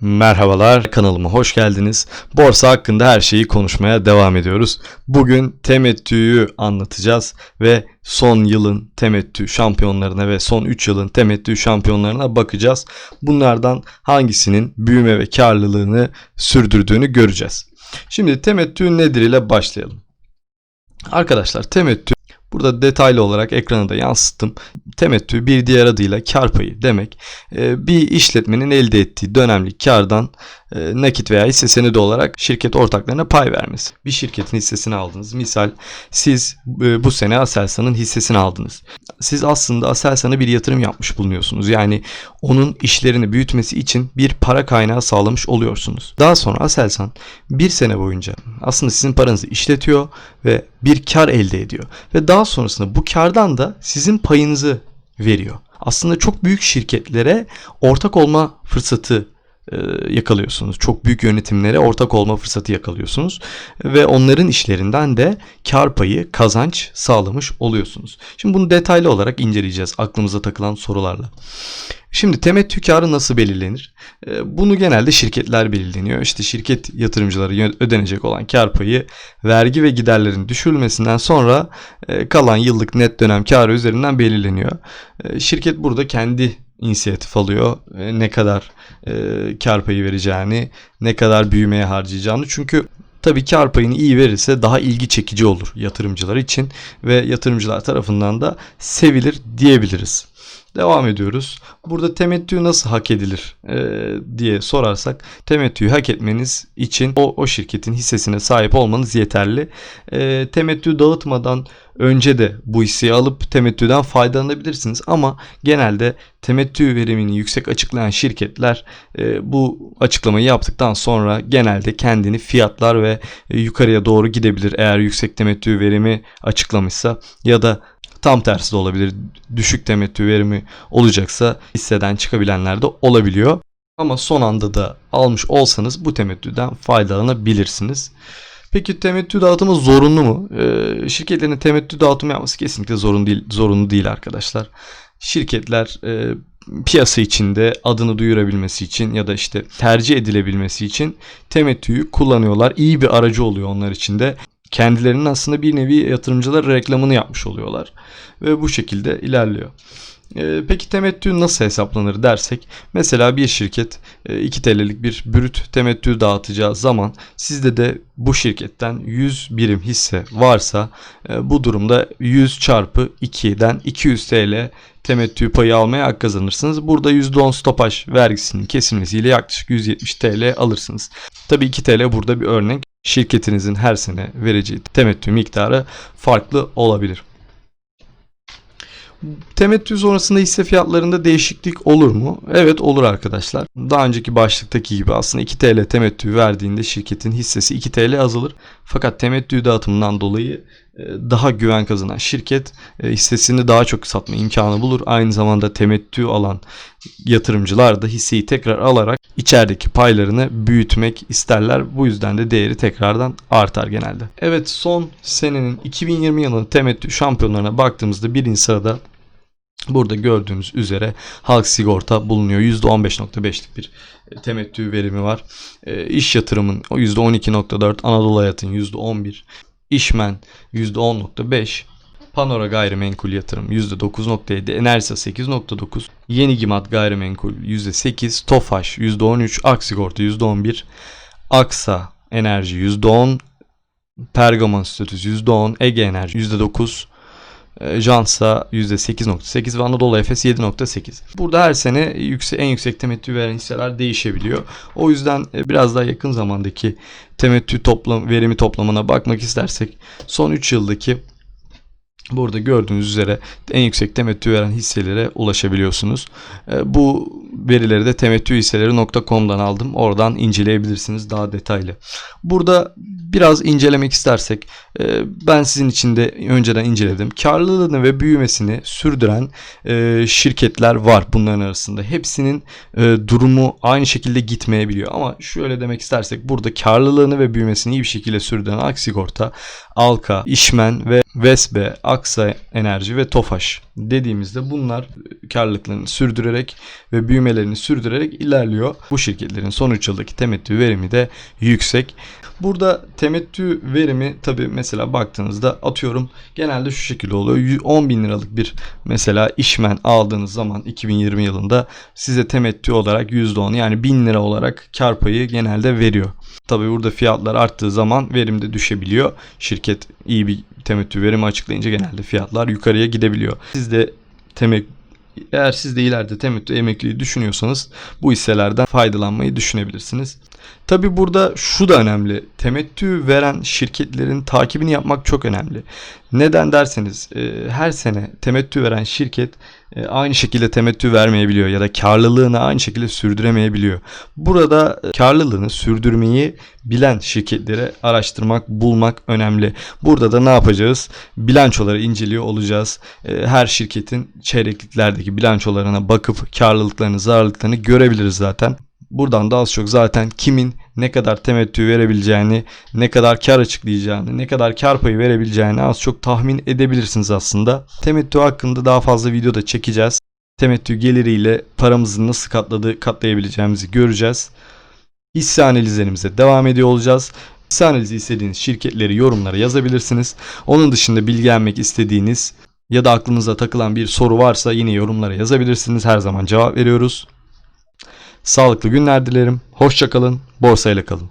Merhabalar kanalıma hoş geldiniz. Borsa hakkında her şeyi konuşmaya devam ediyoruz. Bugün temettüyü anlatacağız ve son yılın temettü şampiyonlarına ve son 3 yılın temettü şampiyonlarına bakacağız. Bunlardan hangisinin büyüme ve karlılığını sürdürdüğünü göreceğiz. Şimdi temettü nedir ile başlayalım. Arkadaşlar temettü Burada detaylı olarak ekrana da yansıttım. Temettü bir diğer adıyla kar payı demek. Ee, Bir işletmenin elde ettiği dönemlik kardan nakit veya hisse senedi olarak şirket ortaklarına pay vermesi. Bir şirketin hissesini aldınız. Misal siz e, bu sene Aselsan'ın hissesini aldınız. Siz aslında Aselsan'a bir yatırım yapmış bulunuyorsunuz. Yani onun işlerini büyütmesi için bir para kaynağı sağlamış oluyorsunuz. Daha sonra Aselsan bir sene boyunca aslında sizin paranızı işletiyor ve bir kar elde ediyor. Ve daha sonrasında bu kardan da sizin payınızı veriyor. Aslında çok büyük şirketlere ortak olma fırsatı e, yakalıyorsunuz. Çok büyük yönetimlere ortak olma fırsatı yakalıyorsunuz ve onların işlerinden de kar payı, kazanç sağlamış oluyorsunuz. Şimdi bunu detaylı olarak inceleyeceğiz aklımıza takılan sorularla. Şimdi temettü karı nasıl belirlenir? E, Bunu genelde şirketler belirleniyor. İşte şirket yatırımcıları ödenecek olan kar payı vergi ve giderlerin düşürülmesinden sonra e, kalan yıllık net dönem karı üzerinden belirleniyor. E, Şirket burada kendi inisiyatif alıyor. Ne kadar e, kar payı vereceğini, ne kadar büyümeye harcayacağını. Çünkü tabii kar payını iyi verirse daha ilgi çekici olur yatırımcılar için ve yatırımcılar tarafından da sevilir diyebiliriz. Devam ediyoruz. Burada temettü nasıl hak edilir e, diye sorarsak temettüyü hak etmeniz için o, o şirketin hissesine sahip olmanız yeterli. E, temettü dağıtmadan önce de bu hisseyi alıp temettüden faydalanabilirsiniz ama genelde temettü verimini yüksek açıklayan şirketler e, bu açıklamayı yaptıktan sonra genelde kendini fiyatlar ve e, yukarıya doğru gidebilir eğer yüksek temettü verimi açıklamışsa ya da Tam tersi de olabilir. Düşük temettü verimi olacaksa hisseden çıkabilenler de olabiliyor. Ama son anda da almış olsanız bu temettüden faydalanabilirsiniz. Peki temettü dağıtımı zorunlu mu? Ee, şirketlerin temettü dağıtımı yapması kesinlikle zorunlu değil, zorunlu değil arkadaşlar. Şirketler e, piyasa içinde adını duyurabilmesi için ya da işte tercih edilebilmesi için temettüyü kullanıyorlar. İyi bir aracı oluyor onlar için de kendilerinin aslında bir nevi yatırımcılar reklamını yapmış oluyorlar ve bu şekilde ilerliyor. Ee, Peki temettü nasıl hesaplanır dersek mesela bir şirket e, 2 TL'lik bir brüt temettü dağıtacağı zaman sizde de bu şirketten 100 birim hisse varsa e, bu durumda 100 çarpı 2'den 200 TL temettü payı almaya hak kazanırsınız. Burada %10 stopaj vergisinin kesilmesiyle yaklaşık 170 TL alırsınız. Tabii 2 TL burada bir örnek. Şirketinizin her sene vereceği temettü miktarı farklı olabilir. Temettü sonrasında hisse fiyatlarında değişiklik olur mu? Evet olur arkadaşlar. Daha önceki başlıktaki gibi aslında 2 TL temettü verdiğinde şirketin hissesi 2 TL azalır. Fakat temettü dağıtımından dolayı daha güven kazanan şirket e, hissesini daha çok satma imkanı bulur. Aynı zamanda temettü alan yatırımcılar da hisseyi tekrar alarak içerideki paylarını büyütmek isterler. Bu yüzden de değeri tekrardan artar genelde. Evet son senenin 2020 yılının temettü şampiyonlarına baktığımızda birinci sırada Burada gördüğünüz üzere halk sigorta bulunuyor. %15.5'lik bir e, temettü verimi var. E, iş yatırımın o %12.4, Anadolu Hayat'ın %11, İşmen %10.5, Panora Gayrimenkul Yatırım %9.7, Enerjisa 8.9, Yeni Gimat Gayrimenkul %8, Tofaş %13, Aksigorta %11, Aksa Enerji %10, Pergamon Statüs %10, Ege Enerji %9, e, Jansa %8.8 ve Anadolu Efes 7.8. Burada her sene yükse, en yüksek temettü veren hisseler değişebiliyor. O yüzden e, biraz daha yakın zamandaki temettü toplam verimi toplamına bakmak istersek son 3 yıldaki Burada gördüğünüz üzere en yüksek temettü veren hisselere ulaşabiliyorsunuz. E, Bu verileri de temettühisseleri.com'dan aldım. Oradan inceleyebilirsiniz daha detaylı. Burada biraz incelemek istersek e, ben sizin için de önceden inceledim. Karlılığını ve büyümesini sürdüren e, şirketler var bunların arasında. Hepsinin e, durumu aynı şekilde gitmeyebiliyor. Ama şöyle demek istersek burada karlılığını ve büyümesini iyi bir şekilde sürdüren Aksigorta, Alka, İşmen ve Vesbe, Aksa Enerji ve Tofaş dediğimizde bunlar karlılıklarını sürdürerek ve büyümelerini sürdürerek ilerliyor. Bu şirketlerin son 3 yıldaki temettü verimi de yüksek. Burada temettü verimi tabi mesela baktığınızda atıyorum genelde şu şekilde oluyor. 10 bin liralık bir mesela işmen aldığınız zaman 2020 yılında size temettü olarak %10 yani 1000 lira olarak kar payı genelde veriyor. Tabi burada fiyatlar arttığı zaman verim de düşebiliyor. Şirket iyi bir temettü verimi açıklayınca genelde fiyatlar yukarıya gidebiliyor. Siz de temek eğer siz de ileride temettü emekliliği düşünüyorsanız bu hisselerden faydalanmayı düşünebilirsiniz. Tabi burada şu da önemli. Temettü veren şirketlerin takibini yapmak çok önemli. Neden derseniz e, her sene temettü veren şirket e, aynı şekilde temettü vermeyebiliyor ya da karlılığını aynı şekilde sürdüremeyebiliyor. Burada e, karlılığını sürdürmeyi bilen şirketleri araştırmak, bulmak önemli. Burada da ne yapacağız? Bilançoları inceliyor olacağız. Her şirketin çeyrekliklerdeki bilançolarına bakıp karlılıklarını, zararlıklarını görebiliriz zaten. Buradan da az çok zaten kimin ne kadar temettü verebileceğini, ne kadar kar açıklayacağını, ne kadar kar payı verebileceğini az çok tahmin edebilirsiniz aslında. Temettü hakkında daha fazla video da çekeceğiz. Temettü geliriyle paramızı nasıl katladığı, katlayabileceğimizi göreceğiz. Hisse analizlerimize devam ediyor olacağız. Hisse analizi istediğiniz şirketleri yorumlara yazabilirsiniz. Onun dışında bilgilenmek istediğiniz ya da aklınıza takılan bir soru varsa yine yorumlara yazabilirsiniz. Her zaman cevap veriyoruz. Sağlıklı günler dilerim. Hoşçakalın. Borsayla kalın.